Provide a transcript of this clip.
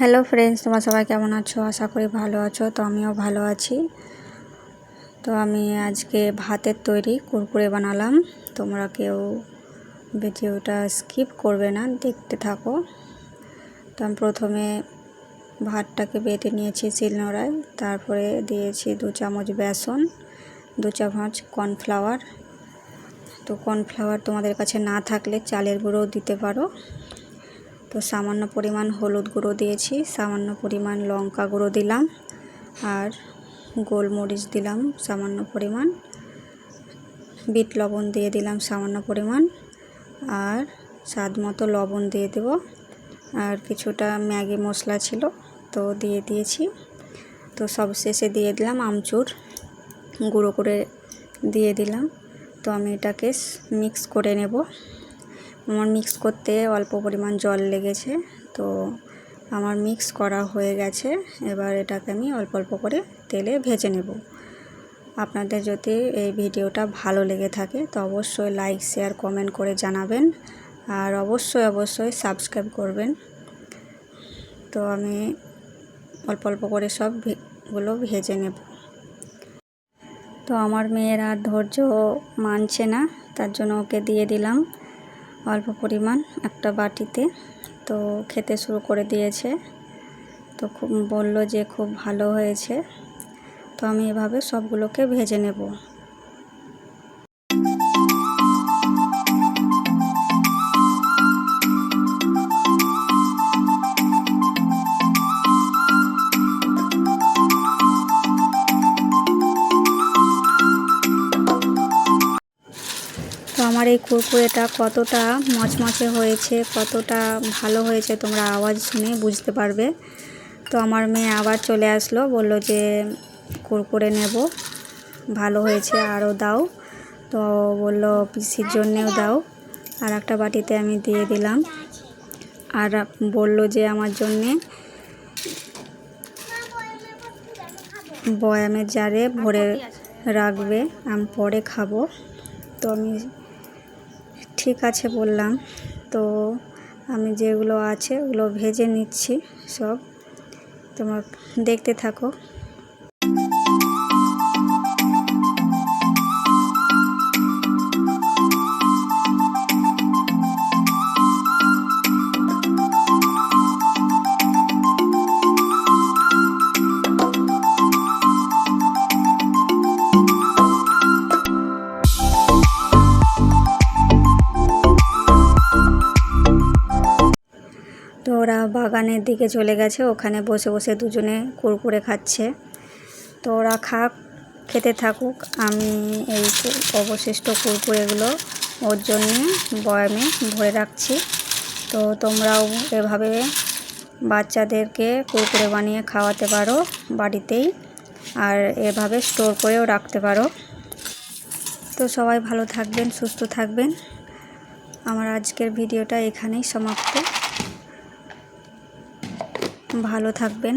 Hello friends তোমরা সবাই কেমন আছো? আশা করি ভালো আছো, তো আমিও ভালো আছি। তো আমি আজকে ভাতের তৈরি কুরকুরে বানালাম। তোমরা কেউ ভিডিওটা স্কিপ করবে না, দেখতে থাকো। তো আমি প্রথমে ভাতটাকে বেটে নিয়েছি শিলনোড়ায়, তারপরে দিয়েছি দু চামচ বেসন, দু চামচ কর্নফ্লাওয়ার। তো কর্নফ্লাওয়ার তোমাদের কাছে না থাকলে চালের গুঁড়োও দিতে পারো। তো সামান্য পরিমাণ হলুদ গুঁড়ো দিয়েছি, সামান্য পরিমাণ লঙ্কা গুঁড়ো দিলাম আর গোলমরিচ দিলাম সামান্য পরিমাণ। বিট লবণ দিয়ে দিলাম সামান্য পরিমাণ আর স্বাদ মতো লবণ দিয়ে দেব। আর কিছুটা ম্যাগি মশলা ছিল তো দিয়ে দিয়েছি। তো সব শেষে দিয়ে দিলাম আমচুর গুঁড়ো করে দিয়ে দিলাম। তো আমি এটাকে মিক্স করে নেব। আমার মিক্স করতে অল্প পরিমাণ জল লেগেছে। তো আমার মিক্স করা হয়ে গেছে। এবার এটাকে আমি অল্প অল্প করে তেলে ভেজে নেব। আপনাদের যদি এই ভিডিওটা ভালো লেগে থাকে, তো অবশ্যই লাইক শেয়ার কমেন্ট করে জানাবেন। আর অবশ্যই অবশ্যই সাবস্ক্রাইব করবেন। তো আমি অল্প অল্প করে সবগুলো ভেজে নেব। তো আমার মেয়ের আর ধৈর্য মানছে না, তার জন্য ওকে দিয়ে দিলাম। অল্প পরিমাণ একটা বাটিতে। তো খেতে শুরু করে দিয়েছে। তো খুব বলল যে খুব ভালো হয়েছে। তো আমি এভাবে সবগুলোকে ভেজে নেব। আমার এই কুরকুরেটা কতটা মচমচে হয়েছে, কতটা ভালো হয়েছে তোমরা আওয়াজ শুনে বুঝতে পারবে। তো আমার মেয়ে আবার চলে আসলো, বলল যে কুরকুরে নেব, ভালো হয়েছে আরও দাও। তো বলল পিসির জন্যেও দাও, আর একটা বাটিতে আমি দিয়ে দিলাম। আর বলল যে আমার জন্যে বয়ামের জারে ভরে রাখবে, আমি পরে খাব। তো আমি ঠিক আছে বললাম। তো আমি যেগুলো আছে ওগুলো ভেজে নিচ্ছি সব। তোমার দেখতে থাকো। ওরা বাগানের দিকে চলে গেছে, ওখানে বসে বসে দুজনে কুরকুরে খাচ্ছে। তো ওরা খাক, খেতে থাকুক, আমি এই অবশিষ্ট কুরকুরেগুলো ওর জন্যে বয়ামে ভরে রাখছি। তো তোমরাও এভাবে বাচ্চাদেরকে কুরকুরে বানিয়ে খাওয়াতে পারো বাড়িতেই, আর এভাবে স্টোর করেও রাখতে পারো। তো সবাই ভালো থাকবেন, সুস্থ থাকবেন। আমার আজকের ভিডিওটা এখানেই সমাপ্ত। ভালো থাকবেন।